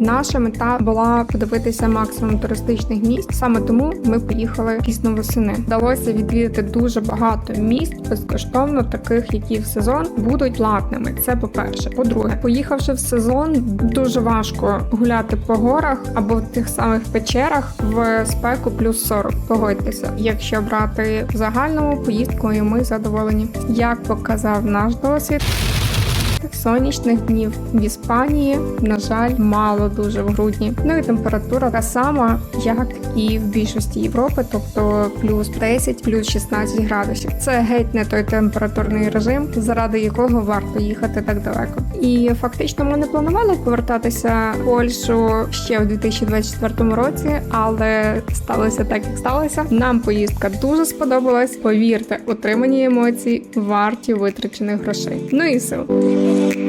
Наша мета була подивитися максимум туристичних місць. Саме тому ми поїхали пізно восени. Вдалося відвідати дуже багато місць безкоштовно, таких які в сезон будуть платними. Це по-перше. По-друге, поїхавши в сезон, дуже важко гуляти по горах або в тих самих печерах в спеку плюс 40. Погодьтеся, якщо брати в загальному поїздкою, ми задоволені. Як показав наш досвід. Сонячних днів в Іспанії, на жаль, мало дуже в грудні. Ну і температура та сама, як і в більшості Європи, тобто плюс 10, плюс 16 градусів. Це геть не той температурний режим, заради якого варто їхати так далеко. І фактично ми не планували повертатися в Польщу ще в 2024 році, але сталося так, як сталося. Нам поїздка дуже сподобалась. Повірте, отримані емоції варті витрачених грошей. Ну і сил. Música